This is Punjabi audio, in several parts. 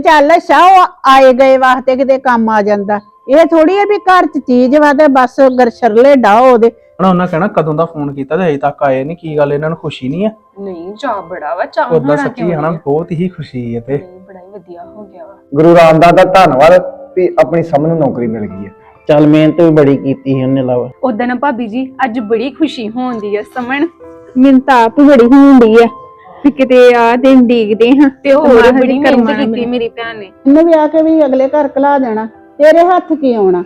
ਚੱਲ ਉਹ ਆਏ ਗਏ ਵਾਸਤੇ ਕਿਤੇ ਕੰਮ ਆ ਜਾਂਦਾ। ਇਹ ਥੋੜੀ ਹੈ ਵੀ ਘਰ 'ਚ ਚੀਜ਼ ਵਾ ਤੇ ਬਸ ਗਰਸ਼ਰਲੇ ਡਾਓ ਉਹਦੇ। ਹਣਾ ਉਹਨਾਂ ਕਹਿਣਾ ਕਦੋਂ ਦਾ ਫੋਨ ਕੀਤਾ ਤੇ ਅਜੇ ਤੱਕ ਆਏ ਨਹੀਂ ਕੀ ਗੱਲ ਇਹਨਾਂ ਨੂੰ ਖੁਸ਼ੀ ਨਹੀਂ ਆ? ਨਹੀਂ ਚਾਹ ਬੜਾ ਵਾ ਚਾਹ ਉਦਾਂ ਹੋਣਾ ਸੱਚੀ ਆ? ਬਹੁਤ ਹੀ ਖੁਸ਼ੀ ਹੈ ਤੇ। ਨਹੀਂ ਬੜਾ ਹੀ ਵਧੀਆ ਹੋ ਗਿਆ ਵਾ। ਗੁਰੂ ਰਾਮਦਾਸ ਦਾ ਧੰਨਵਾਦ ਵੀ ਆਪਣੀ ਸਮਝ ਨੂੰ ਨੌਕਰੀ ਮਿਲ ਗਈ ਹੈ। ਚੱਲ ਮਿਹਨਤ ਵੀ ਬੜੀ ਕੀਤੀ ਸੀ ਉਹਨੇ ਲਵ। ਉਦੋਂ ਭਾਬੀ ਜੀ ਅੱਜ ਬੜੀ ਖੁਸ਼ੀ ਹੋਉਂਦੀ ਆ ਸਮਣ। ਮੈਨੂੰ ਤਾਂ ਆਪ ਬੜੀ ਹੁੰਦੀ ਆ। ਵੀ ਕਿਤੇ ਆ ਦਿਨ ਡੀਕਦੇ ਹਾਂ ਤੇ ਹੋਰ ਮਹਾਰਾਜ ਬੜੀ ਮਿਹਨਤ ਕਰਮਾਂ ਕੀਤੀ ਮੇਰੀ। ਮੇਰੀ ਭੈਣ ਨੇ। ਇਹਨੇ ਵਿਆਹ ਕੇ ਵੀ ਅਗਲੇ ਘਰ ਕਲਾ ਦੇਣਾ ਤੇਰੇ ਹੱਥ ਕੀ ਆਉਣਾ?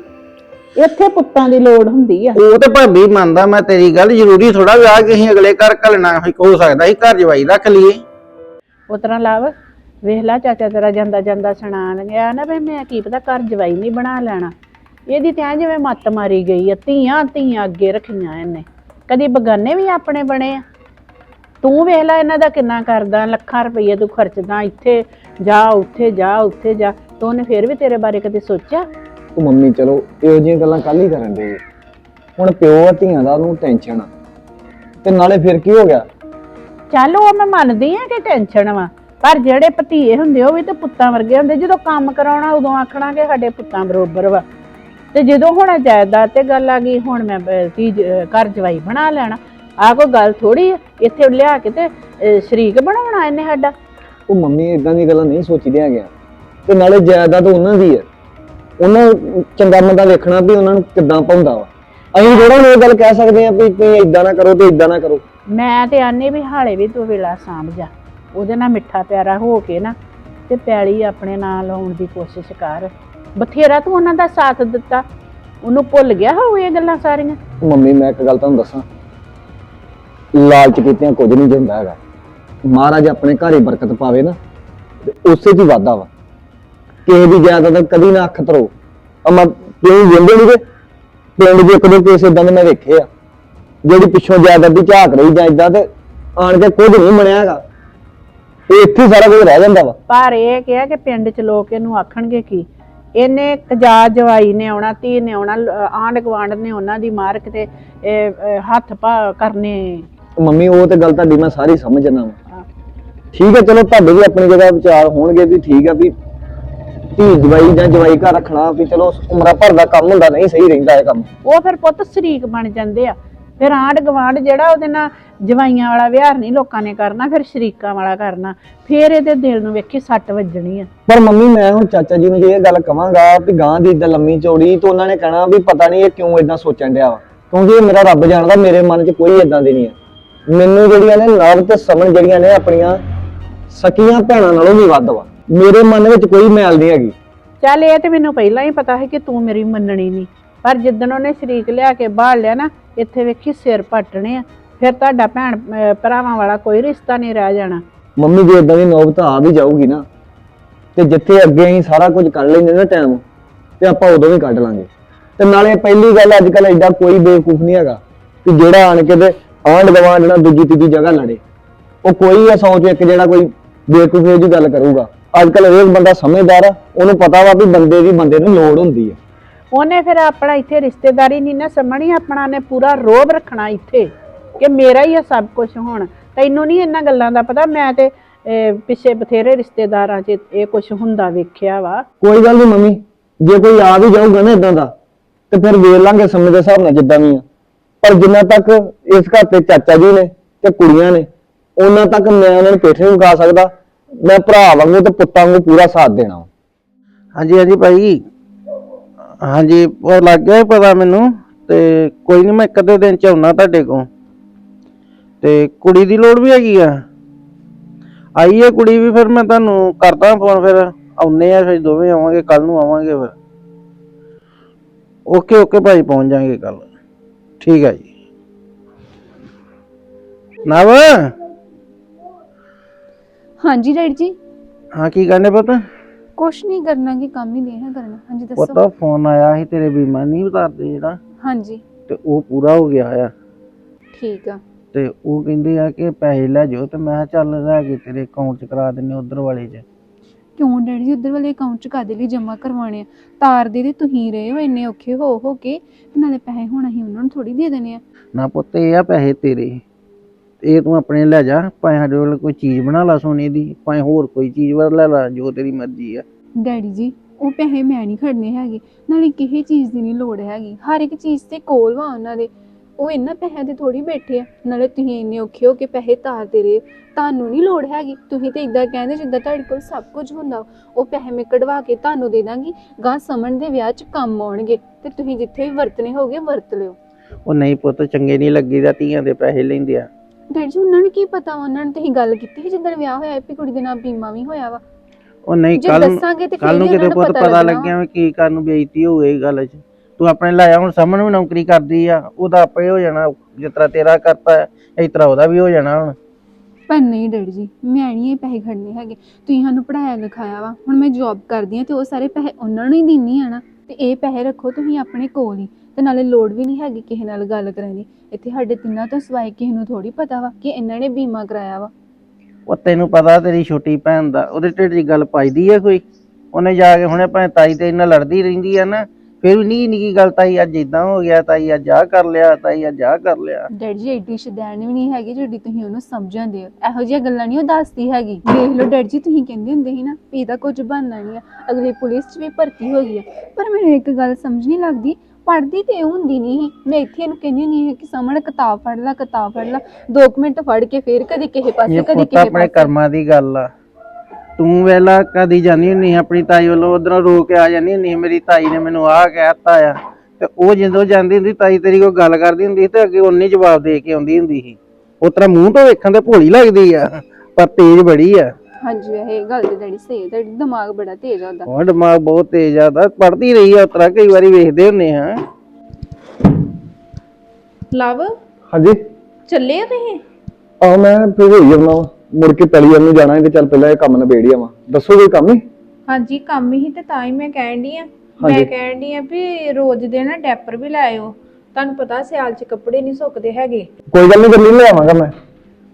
ਇੱਥੇ ਪੁੱਤਾਂ ਦੀ ਲੋੜ ਹੁੰਦੀ ਆ। ਉਹ ਤੇ ਭਾਬੀ ਮੰਨਦਾ ਮੈਂ ਤੇਰੀ ਗੱਲ ਜ਼ਰੂਰੀ ਥੋੜਾ ਵਿਆਹ ਕਿ ਅਸੀਂ ਅਗਲੇ ਘਰ ਘਲਣਾ ਹੋਈ ਹੋ ਸਕਦਾ ਸੀ ਘਰ ਜਵਾਈ ਰੱਖ ਲਈਏ। ਉਤਰਾ ਲਾਵ ਵੇਖ ਲਾ ਚਾਚਾ ਤੇਰਾ ਜਾਂਦਾ ਜਾਂਦਾ ਸੁਣਾਣ ਗਿਆ ਨਾ ਵੀ ਮੈਂ ਕੀ ਪਤਾ ਘਰ ਜਵਾਈ ਨਹੀਂ ਬਣਾ ਲੈਣਾ। ਇਹਦੀ ਤਾਂ ਐਂ ਜਿਵੇਂ ਮੱਤ ਮਾਰੀ ਗਈ ਆ ਧੀਆਂ ਧੀਆਂ ਅੱਗੇ ਰੱਖੀਆਂ ਇਹਨੇ। ਕਦੀ ਬਗਾਨੇ ਵੀ ਆਪਣੇ ਬਣੇ ਆ। ਤੂੰ ਵੇਖ ਲੈ ਇਹਨਾਂ ਦਾ ਕਿੰਨਾ ਕਰਦਾ ਲੱਖਾਂ ਰੁਪਈਏ ਤੂੰ ਖਰਚਦਾ ਇੱਥੇ ਜਾ ਉੱਥੇ ਜਾ ਉੱਥੇ ਜਾ। ਤੂੰ ਉਹਨੇ ਫਿਰ ਵੀ ਤੇਰੇ ਬਾਰੇ ਕਦੇ ਸੋਚਿਆ? ਉਹ ਮੰਮੀ ਚਲੋ ਇਹੋ ਜਿਹੀਆਂ ਗੱਲਾਂ ਕੱਲ ਹੀ ਕਰਨ ਦੇ। ਹੁਣ ਪਿਓ ਆ ਧੀਆਂ ਦਾ ਉਹਨੂੰ ਟੈਨਸ਼ਨ ਆ। ਤੇ ਨਾਲੇ ਫਿਰ ਕੀ ਹੋ ਗਿਆ? ਚੱਲ ਉਹ ਮੈਂ ਮੰਨਦੀ ਆ ਕਿ ਟੈਨਸ਼ਨ ਵਾ ਪਰ ਜਿਹੜੇ ਭਤੀਏ ਹੁੰਦੇ ਉਹ ਵੀ ਤੇ ਪੁੱਤਾਂ ਵਰਗੇ ਹੁੰਦੇ। ਜਦੋਂ ਕੰਮ ਕਰਾਉਣਾ ਉਦੋਂ ਆਖਣਾ ਕਿ ਸਾਡੇ ਪੁੱਤਾਂ ਬਰੋਬਰ ਵਾ। ਤੇ ਜਦੋਂ ਹੁਣ ਜਾਇਦਾਦ ਤੇ ਗੱਲ ਆ ਗਈ ਹੁਣ ਮੈਂ ਧੀ ਘਰ ਜਵਾਈ ਬਣਾ ਲੈਣਾ। ਆ ਕੋਈ ਗੱਲ ਥੋੜੀ ਇੱਥੇ ਲਿਆ ਕੇ ਤੇ ਅਹ ਸ਼ਰੀਕ ਬਣਾਉਣਾ ਇਹਨੇ ਸਾਡਾ। ਉਹ ਮੰਮੀ ਇਦਾਂ ਦੀ ਗੱਲਾਂ ਨਹੀਂ ਸੋਚੀਦੀਆਂ ਗਿਆ ਤੇ ਨਾਲੇ ਜਾਇਦਾਦ ਉਹਨਾਂ ਦੀ ਹੈ ਉਹਨਾਂ ਚੰਗਾ ਮੰਦਾ ਵੇਖਣਾ ਵੀ ਉਹਨਾਂ ਨੂੰ ਕਿੱਦਾਂ ਪਾਉਂਦਾ ਵਾ। ਅਸੀਂ ਜਿਹੜਾ ਨੂੰ ਇਹ ਗੱਲ ਕਹਿ ਸਕਦੇ ਆ ਵੀ ਤੁਸੀਂ ਇਦਾਂ ਨਾ ਕਰੋ ਤੇ ਇਦਾਂ ਨਾ ਕਰੋ। ਮੈਂ ਤੇ ਆਨੇ ਵੀ ਹਾਲੇ ਵੀ ਤੂੰ ਵੇਲਾ ਸਾਂਭ ਜਾ। ਉਹਦੇ ਨਾਲ ਮਿੱਠਾ ਪਿਆਰਾ ਹੋ ਕੇ ਨਾ ਤੇ ਪੈਲੀ ਆਪਣੇ ਨਾਲ ਲਾਉਣ ਦੀ ਕੋਸ਼ਿਸ਼ ਕਰ। ਬਥੇਰਾ ਤੂੰ ਉਹਨਾਂ ਦਾ ਸਾਥ ਦਿੱਤਾ। ਉਹਨੂੰ ਭੁੱਲ ਗਿਆ ਹੋਊ ਇਹ ਗੱਲਾਂ ਸਾਰੀਆਂ? ਮੰਮੀ ਮੈਂ ਇੱਕ ਗੱਲ ਤੁਹਾਨੂੰ ਦੱਸਾਂ। ਲਾਲਚ ਕੀਤਿਆਂ ਕੁਝ ਨਹੀਂ ਜਾਂਦਾ ਹੈਗਾ। ਮਹਾਰਾਜ ਆਪਣੇ ਘਰੇ ਬਰਕਤ ਪਾਵੇ ਨਾ ਤੇ ਉਸੇ 'ਚ ਹੀ ਵਾ। ਕਿਸੇ ਦੀ ਜਾਇਦਾਦ ਕਦੀ ਨਾ ਅੱਖ ਧਰੋ। ਅਮਾ ਕਿਉਂ ਜਿੰਦੇ ਨਹੀਂ ਕਿ ਪਿੰਡ ਦੇ ਇੱਕ ਦੋ ਕੇਸ ਇਦਾਂ ਦੇ ਮੈਂ ਵੇਖੇ ਆ। ਜਿਹੜੀ ਪਿੱਛੋਂ ਜਾਇਦਾਦ ਦੀ ਝਾਕ ਰਹੀ ਜਾਂ ਇਦਾਂ ਤੇ ਆਣ ਕੇ ਕੁਝ ਨਹੀਂ ਬਣਿਆ ਹੈਗਾ। ਇਹ ਇੱਥੇ ਸਾਰਾ ਕੁਝ ਰਹਿ ਜਾਂਦਾ ਵਾ। ਪਰ ਇਹ ਕਿਹਾ ਕਿ ਪਿੰਡ ਚ ਲੋਕ ਇਹਨੂੰ ਆਖਣਗੇ ਕੀ? ਇਹਨੇ ਕਜਾ ਜਵਾਈ ਨੇ ਆਉਣਾ ਧੀ ਨੇ ਆਉਣਾ ਆਂਢ ਗੁਆਂਢ ਨੇ ਉਹਨਾਂ ਦੀ ਮਾਰ ਕਿਤੇ ਇਹ, ਇਹ, ਹੱਥ ਪਾ ਕਰਨੇ। ਮੰਮੀ ਉਹ ਤੇ ਗੱਲ ਤੁਹਾਡੀ ਮੈਂ ਸਾਰੀ ਸਮਝਣਾ ਵਾ। ਠੀਕ ਹੈ ਚਲੋ ਤੁਹਾਡੇ ਵੀ ਆਪਣੀ ਜਗ੍ਹਾ ਵਿਚਾਰ ਹੋਣਗੇ ਵੀ ਠੀਕ ਆ ਵੀ ਧੀ ਜਵਾਈ ਜਾਂ ਜਵਾਈ ਘਰ ਰੱਖਣਾ ਵੀ ਚਲੋ ਉਮਰਾਂ ਭਰ ਦਾ ਕੰਮ ਹੁੰਦਾ ਨਹੀਂ ਸਹੀ ਰਹਿੰਦਾ ਇਹ ਕੰਮ। ਉਹ ਫਿਰ ਪੁੱਤ ਸ਼ਰੀਕ ਬਣ ਜਾਂਦੇ ਆ। ਫਿਰ ਆਂਢ ਗੁਆਂਢ ਜਿਹੜਾ ਉਹਦੇ ਨਾਲ ਜਵਾਈਆਂ ਵਾਲਾ ਵਿਹਾਰ ਨਹੀਂ ਲੋਕਾਂ ਨੇ ਕਰਨਾ ਫਿਰ ਸ਼ਰੀਕਾਂ ਵਾਲਾ ਕਰਨਾ। ਫਿਰ ਇਹਦੇ ਦਿਲ ਨੂੰ ਵੇਖੀ ਸੱਟ ਵੱਜਣੀ ਆ। ਪਰ ਮੰਮੀ ਮੈਂ ਹੁਣ ਚਾਚਾ ਜੀ ਨੂੰ ਜੇ ਇਹ ਗੱਲ ਕਵਾਂਗਾ ਵੀ ਗਾਂ ਦੀ ਇਦਾਂ ਲੰਮੀ ਚੌੜੀ ਤਾਂ ਉਹਨਾਂ ਨੇ ਕਹਿਣਾ ਵੀ ਪਤਾ ਨਹੀਂ ਇਹ ਕਿਉਂ ਇਦਾਂ ਸੋਚਣ ਡਿਆ ਵਾ। ਕਿਉਂਕਿ ਇਹ ਮੇਰਾ ਰੱਬ ਜਾਣਦਾ ਮੇਰੇ ਮਨ 'ਚ ਕੋਈ ਇਦਾਂ ਦੀ ਨਹੀਂ ਹੈ ਮੈਨੂੰ ਜਿਹੜੀਆਂ ਨੇ ਲਵ ਤੇ ਸਮਝ ਜਿਹੜੀਆਂ ਨੇ ਆਪਣੀਆਂ ਸਕੀਆਂ ਭੈਣਾਂ ਨਾਲੋਂ ਵੀ ਵੱਧ ਵਾ। ਮੇਰੇ ਮਨ ਵਿੱਚ ਕੋਈ ਮੈਲ ਨਹੀਂ ਹੈਗੀ। ਚੱਲ ਇਹ ਤੇ ਮੈਨੂੰ ਪਹਿਲਾਂ ਹੀ ਪਤਾ ਹੈ ਕਿ ਤੂੰ ਮੇਰੀ ਮੰਨਣੀ ਨਹੀਂ। ਪਰ ਜਿੱਦਣ ਉਹਨੇ ਸ਼ਰੀਕ ਲਿਆ ਕੇ ਬਾਹਰ ਲਿਆ ਨਾ ਇੱਥੇ ਵੇਖੀ ਸਿਰ ਪੱਟਣੇ ਆ। ਫਿਰ ਤੁਹਾਡਾ ਭੈਣ ਅਹ ਭਰਾਵਾਂ ਵਾਲਾ ਕੋਈ ਰਿਸ਼ਤਾ ਨਹੀਂ ਰਹਿ ਜਾਣਾ। ਮੰਮੀ ਜੇ ਇਦਾਂ ਦੀ ਨੌਬਤ ਆ ਵੀ ਜਾਊਗੀ ਨਾ ਤੇ ਜਿੱਥੇ ਅੱਗੇ ਅਸੀਂ ਸਾਰਾ ਕੁਝ ਕਰ ਲੈਂਦੇ ਨਾ ਟਾਈਮ ਤੇ ਆਪਾਂ ਉਦੋਂ ਵੀ ਕੱਢ ਲਾਂਗੇ। ਤੇ ਨਾਲੇ ਪਹਿਲੀ ਗੱਲ ਅੱਜ ਕੱਲ ਐਡਾ ਕੋਈ ਬੇਵਕੂਫ ਨਹੀਂ ਹੈਗਾ ਕਿ ਜਿਹੜਾ ਆਣ ਕੇ ਤੇ ਆਂਢ ਗੁਆਂਢ ਨਾਲ ਦੂਜੀ ਤੀਜੀ ਜਗ੍ਹਾ ਲੜੇ। ਉਹ ਕੋਈ ਆ ਸੌ ਚ ਇੱਕ ਜਿਹੜਾ ਕੋਈ ਬੇਵਕੂਫੀ ਦੀ ਗੱਲ ਕਰੂਗਾ। ਅੱਜ ਕੱਲ ਹਰੇਕ ਬੰਦਾ ਸਮਝਦਾਰ ਆ ਉਹਨੂੰ ਪਤਾ ਵਾ ਵੀ ਬੰਦੇ ਦੀ ਬੰਦੇ ਨੂੰ ਲੋੜ ਹੁੰਦੀ ਹੈ ਉਹਨੇ ਫਿਰ ਆਪਣਾ ਇੱਥੇ ਰਿਸ਼ਤੇਦਾਰੀ ਨਹੀਂ ਨਾ ਸਮਝਣੀ ਆਪਣਾ ਨੇ ਪੂਰਾ ਰੋਬ ਰੱਖਣਾ ਇੱਥੇ ਕਿ ਮੇਰਾ ਹੀ ਆ ਸਭ ਕੁਝ ਹੁਣ। ਤੈਨੂੰ ਨਹੀਂ ਇਹਨਾਂ ਗੱਲਾਂ ਦਾ ਪਤਾ ਮੈਂ ਤੇ ਅਹ, ਪਿੱਛੇ ਬਥੇਰੇ ਰਿਸ਼ਤੇਦਾਰਾਂ 'ਚ ਇਹ ਕੁਝ ਹੁੰਦਾ ਵੇਖਿਆ ਵਾ। ਕੋਈ ਗੱਲ ਨਹੀਂ ਮੰਮੀ ਜੇ ਕੋਈ ਆ ਵੀ ਜਾਊਗਾ ਨਾ ਇਦਾਂ ਦਾ ਤੇ ਫਿਰ ਵੇਖ ਲਾਂਗੇ ਸਮੇਂ ਦੇ ਹਿਸਾਬ ਨਾਲ ਜਿੱਦਾਂ ਵੀ ਆ। ਪਰ ਜਿੰਨਾ ਤੱਕ ਇਸ ਘਰ ਤੇ ਚਾਚਾ ਜੀ ਨੇ ਤੇ ਕੁੜੀਆਂ ਨੇ, ਉਹਨਾਂ ਤੱਕ ਮੈਂ ਉਹਨਾਂ ਨੂੰ ਪੇਠੇ ਨਹੀਂ ਖਾ ਸਕਦਾ। ਮੈਂ ਭਰਾ ਵਾਂਗੂ ਤੇ ਪੁੱਤਾਂ ਵਾਂਗੂ ਪੂਰਾ ਸਾਥ ਦੇਣਾ। ਵਾ। ਹਾਂਜੀ ਹਾਂਜੀ ਭਾਈ ਹਾਂਜੀ, ਉਹ ਲੱਗ ਗਿਆ ਹੀ ਪਤਾ ਮੈਨੂੰ ਤੇ ਕੋਈ ਨਹੀਂ ਮੈਂ ਇੱਕ ਅੱਧੇ ਦਿਨ ਚ ਆਉਣਾ ਤੁਹਾਡੇ ਕੋਲ। ਤੇ ਕੁੜੀ ਦੀ ਲੋੜ ਵੀ ਹੈਗੀ ਆ। ਆਈ ਹੈ ਕੁੜੀ ਵੀ, ਫਿਰ ਮੈਂ ਤੁਹਾਨੂੰ ਕਰਦਾ ਫੋਨ ਫਿਰ। ਆਉਨੇ ਆ ਫਿਰ ਦੋਵੇਂ ਆਵਾਂਗੇ ਕੱਲ ਨੂੰ ਆਵਾਂਗੇ ਫਿਰ। ਓਕੇ ਓਕੇ ਭਾਈ, ਪਹੁੰਚ ਜਾਾਂਗੇ ਕੱਲ ਠੀਕ ਹੈ ਜੀ। ਨਵ? ਹਾਂਜੀ ਡੈਡੀ ਜੀ। ਹਾਂ ਕੀ ਕਰਨੇ ਪੁੱਤ? ਕੁਛ ਨਹੀਂ ਕਰਨਾ ਕਿ ਕੰਮ ਹੀ ਦੇਣਾ ਕਰਨਾ। ਹਾਂਜੀ ਦੱਸੋ। ਪੁੱਤ ਫੋਨ ਆਇਆ ਸੀ ਤੇਰੇ ਬੀਮਾ ਨਹੀਂ ਉਤਾਰਦੇ ਜਿਹੜਾ। ਹਾਂਜੀ। ਤੇ ਉਹ ਪੂਰਾ ਹੋ ਗਿਆ ਆ ਠੀਕ ਆ। ਤੇ ਉਹ ਕਹਿੰਦੇ ਆ ਕਿ ਪੈਸੇ ਲੈ ਜਾਓ ਤੇ ਮੈਂ ਕਿਹਾ ਚੱਲ ਲੈ ਕੇ ਤੇਰੇ ਅਕਾਊਂਟ 'ਚ ਕਰਾ ਦਿੰਨੇ ਉਧਰ ਵਾਲੇ 'ਚ। ਕਿਉਂ ਡੈਡੀ ਜੀ ਉਧਰ ਵਾਲੇ ਅਕਾਊਂਟ ਚ ਕਾਦੇ ਲਈ ਜਮ੍ਹਾਂ ਕਰਵਾਉਣੇ ਆ? ਤਾਰ ਦੇ ਦੇ ਤੁਸੀਂ ਰਹੇ ਹੋ ਇੰਨੇ ਔਖੇ ਹੋ ਹੋ ਕੇ। ਤੇ ਨਾਲੇ ਪੈਸੇ ਹੁਣ ਅਸੀਂ ਉਹਨਾਂ ਨੂੰ ਥੋੜੀ ਦੇ ਦੇਣੇ ਆ। ਨਾ ਪੁੱਤ ਇਹ ਆ ਪੈਸੇ ਤੇਰੇ। ਇਹ ਤੂੰ ਆਪਣੇ ਲੈ ਜਾ ਭਾਵੇਂ ਸਾਡੇ ਕੋਲ ਕੋਈ ਚੀਜ਼ ਬਣਾ ਲਾ ਸੋਨੇ ਦੀ ਭਾਵੇਂ ਹੋਰ ਕੋਈ ਚੀਜ਼ ਵਰ ਲੈ ਲਾ ਜੋ ਤੇਰੀ ਮਰਜ਼ੀ ਆ। ਡੈਡੀ ਜੀ ਉਹ ਪੈਸੇ ਮੈਂ ਨਹੀਂ ਖੜਨੇ ਹੈਗੇ। ਨਾਲੇ ਕਿਸੇ ਚੀਜ਼ ਦੀ ਨਹੀਂ ਲੋੜ ਹੈਗੀ। ਹਰ ਇੱਕ ਚੀਜ਼ ਤੇ ਕੋਲ ਵਾ ਉਹਨਾਂ ਦੇ। ਉਹ ਇਹਨਾਂ ਪੈਸਿਆਂ ਤੇ ਥੋੜੀ ਬੈਠੇ ਆ। ਨਾਲੇ ਤੁਸੀਂ ਇੰਨੇ ਔਖੇ ਹੋ ਕੇ ਪੈਸੇ ਤਾਰਦੇ ਰਹੇ ਤੁਹਾਨੂੰ ਨਹੀਂ ਲੋੜ ਹੈਗੀ। ਤੁਸੀਂ ਤੇ ਇਦਾਂ ਕਹਿੰਦੇ ਜਿੱਦਾਂ ਤੁਹਾਡੇ ਕੋਲ ਸਭ ਕੁਝ ਹੁੰਦਾ। ਉਹ ਪੈਸੇ ਮੈਂ ਕਢਵਾ ਕੇ ਤੁਹਾਨੂੰ ਦੇ ਦਾਂਗੀ। ਗਾਂ ਸਮਣ ਦੇ ਵਿਆਹ 'ਚ ਕੰਮ ਆਉਣਗੇ। ਤੇ ਤੁਸੀਂ ਜਿੱਥੇ ਵੀ ਵਰਤਨੇ ਹੋਗੇ ਵਰਤ ਲਿਓ। ਉਹ ਨਹੀਂ ਪੁੱਤ ਚੰਗੇ ਨਹੀਂ ਲੱਗੀਦਾ ਧੀਆਂ ਦੇ ਪੈਸੇ ਲੈਂਦੇ ਆ ਡੈਡੀ ਜੀ ਉਹਨਾਂ ਨੂੰ ਕੀ ਪਤਾ? ਉਹਨਾਂ ਨੇ ਤੇ ਹੀ ਗੱਲ ਕੀਤੀ ਸੀ ਜਿੱਦਣ ਵਿਆਹ ਹੋਇਆ ਵੀ ਕੁੜੀ ਦੇ ਨਾਲ ਬੀਮਾ ਵੀ ਹੋਇਆ ਵਾ। ਉਹ ਨਹੀਂ ਜੇ ਕੱਲ ਦੱਸਾਂਗੇ ਤੇ ਕੱਲ ਫਿਰ ਨੂੰ ਕਿਤੇ ਪੁੱਤ ਲੱਗਿਆ ਵੀ ਕੀ ਕਰਨ ਨੂੰ ਬੇਇੱਜ਼ਤੀ ਹੋ ਗਈ ਗੱਲ 'ਚ। ਤੂੰ ਆਪਣੇ ਲਾਇਆ ਹੁਣ ਸਾਹਮਣੇ ਵੀ ਨੌਕਰੀ ਕਰਦੀ ਆ ਉਹਦਾ ਆਪੇ ਹੋ ਜਾਣਾ ਜਿਸ ਤਰ੍ਹਾਂ ਤੇਰਾ ਕਰਤਾ ਇਸ ਤਰ੍ਹਾਂ ਉਹਦਾ ਵੀ ਹੋ ਜਾਣਾ ਹੁਣ। ਪਰ ਨਹੀਂ ਡੈਡੀ ਜੀ ਮੈਂ ਨਹੀਂ ਇਹ ਪੈਸੇ ਖੜਨੇ ਹੈਗੇ। ਤੁਸੀਂ ਸਾਨੂੰ ਪੜਾਇਆ ਲਿਖਾਇਆ ਵਾ ਹੁਣ ਮੈਂ ਜੌਬ ਕਰਦੀ ਆ ਤੇ ਉਹ ਸਾਰੇ ਪੈਸੇ ਉਹਨਾਂ ਨੂੰ ਹੀ ਦਿੰਨੀ ਆ ਨਾ। ਤੇ ਇਹ ਪੈਸੇ ਰੱਖੋ ਤੁਸੀਂ ਆਪਣੇ ਕੋਲ ਹੀ ਤੇ ਨਾਲੇ ਲੋੜ ਵੀ ਨਹੀਂ ਹੈਗੀ ਕਿਸੇ ਨਾਲ ਗੱਲ ਕਰਨ ਦੀ। ਇੱਥੇ ਸਾਡੇ ਤਿੰਨਾਂ ਤੋਂ ਸਿਵਾਏ ਕਿਸੇ ਨੂੰ ਥੋੜੀ ਪਤਾ ਵਾ ਕਿ ਇਹਨਾਂ ਨੇ ਬੀਮਾ ਕਰਾਇਆ ਵਾ। ਉਹ ਤੈਨੂੰ ਪਤਾ ਤੇਰੀ ਛੋਟੀ ਭੈਣ ਦਾ ਉਹਦੇ ਢਿੱਡ 'ਚ ਗੱਲ ਪਾਈਦੀ ਆ ਕੋਈ? ਉਹਨੇ ਜਾ ਕੇ ਹੁਣੇ ਭਾਵੇਂ ਤਾਈ ਤੇ ਨਾਲ ਲੜਦੀ ਰਹਿੰਦੀ ਆ ਨਾ ਫਿਰ ਵੀ ਨਿੱਕੀ ਨਿੱਕੀ ਗੱਲ ਤਾਈ ਅੱਜ ਇਦਾਂ ਹੋ ਗਿਆ ਤਾਈ ਅੱਜ ਆਹ ਕਰ ਲਿਆ ਤਾਈ ਅੱਜ ਆਹ ਕਰ ਲਿਆ। ਡੈਡੀ ਜੀ ਐਡੀ ਸ਼ਦੈਣ ਵੀ ਨਹੀਂ ਹੈਗੀ ਜਿਹੜੀ ਤੁਸੀਂ ਉਹਨੂੰ ਸਮਝਾਉਂਦੇ ਹੋ ਇਹੋ ਜਿਹੀਆਂ ਗੱਲਾਂ ਨਹੀਂ ਉਹ ਦੱਸਦੀ ਹੈਗੀ। ਦੇਖ ਲਓ ਡੈਡੀ ਜੀ ਤੁਸੀਂ ਕਹਿੰਦੇ ਹੁੰਦੇ ਸੀ ਨਾ ਵੀ ਇਹਦਾ ਕੁਝ ਬਣਨਾ ਨਹੀਂ ਆ ਅਗਲੀ ਪੁਲਿਸ 'ਚ ਵੀ ਭਰਤੀ ਹੋ ਗਈ ਆ। ਪਰ ਮੈਨੂੰ ਇੱਕ ਗੱਲ ਸਮਝ ਨਹੀਂ ਲੱਗਦੀ ਪੜ੍ਹਦੀ ਤੇ ਇਹ ਹੁੰਦੀ ਨਹੀਂ ਸੀ। ਮੈਂ ਇੱਥੇ ਇਹਨੂੰ ਕਹਿੰਦੀ ਨਹੀਂ ਹੈ ਕਿ ਸਾਹਮਣੇ ਕਿਤਾਬ ਫੜ ਲੈ ਕਿਤਾਬ ਫੜ ਲੈ ਦੋ ਕੁ ਮਿੰਟ ਫੜ ਕੇ ਫੇਰ ਕਦੀ ਕਿਸੇ ਪਾਸੇ ਇਹ ਕਦੀ ਪੁੱਤ ਕਿਸੇ ਆਪਣੇ ਪਾਸੇ। ਕਰਮਾਂ ਦੀ ਗੱਲ ਆ। ਤੂੰ ਵੇਲਾ ਕਦੀ ਜਾਨੀ ਹੁੰਨੀ ਸੀ ਆਪਣੀ ਤਾਈ ਵੱਲੋਂ ਉਧਰੋਂ ਰੋ ਕੇ ਆ ਜਾਨੀ ਹੁੰਨੀ ਮੇਰੀ ਤਾਈ ਨੇ ਮੈਨੂੰ ਆਹ ਕਹਿਤਾ ਆ। ਤੇ ਉਹ ਜਦੋਂ ਜਾਂਦੀ ਹੁੰਦੀ ਤਾਈ ਤੇਰੀ ਕੋਈ ਗੱਲ ਕਰਦੀ ਹੁੰਦੀ ਸੀ ਤੇ ਅੱਗੇ ਉਹਨੇ ਜਵਾਬ ਦੇ ਕੇ ਆਉਂਦੀ ਹੁੰਦੀ ਸੀ। ਉਹ ਤਰ੍ਹਾਂ ਮੂੰਹ ਤੋਂ ਵੇਖਣ ਤੇ ਭੋਲੀ ਲੱਗਦੀ ਆ ਪਰ ਤੇਜ਼ ਬੜੀ ਆ। ਹਾਂਜੀ ਇਹ ਗੱਲ ਤੇ ਡੈਡੀ ਸਹੀ ਹੈ ਤੁਹਾਡੀ ਦਿਮਾਗ ਬੜਾ ਤੇਜ਼ ਆ ਉਹਦਾ। ਉਹ ਦਿਮਾਗ ਬਹੁਤ ਤੇਜ਼ ਆ ਦਾ ਪੜਦੀ ਰਹੀ ਆ ਉਤਰਾ ਕਈ ਵਾਰੀ ਵੇਖਦੇ ਹੁੰਨੇ ਹਾਂ ਲਵ ਹਾਂਜੀ। ਚੱਲੇ ਆ ਤੁਸੀਂ? ਆ ਮੈਂ ਫਿਰ ਹੋਈ ਜਾਣਾ ਵਾ ਮੁੜ ਕੇ ਪੈਲੀ ਵੱਲ ਨੂੰ ਜਾਣਾ ਹੈ ਤੇ ਚੱਲ ਪਹਿਲਾਂ ਇਹ ਕੰਮ ਨਿਬੇੜ ਆਵਾਂ। ਦੱਸੋ ਕੋਈ ਕੰਮ ਨਹੀਂ ਹਾਂਜੀ ਕੰਮ ਹੀ ਤੇ ਤਾਂ ਹੀ ਮੈਂ ਕਹਿਣ ਡਈ ਆ। ਮੈਂ ਕਹਿਣ ਡਈ ਆ ਵੀ ਰੋਜ਼ ਦੇ ਨਾ ਡੈਪਰ ਵੀ ਲਾਇਓ। ਤੁਹਾਨੂੰ ਪਤਾ ਸਿਆਲ 'ਚ ਕੱਪੜੇ ਨਹੀਂ ਸੁੱਕਦੇ ਹੈਗੇ। ਕੋਈ ਗੱਲ ਨਹੀਂ ਗੱਲੀ ਲੈ ਆਵਾਂਗਾ ਮੈਂ।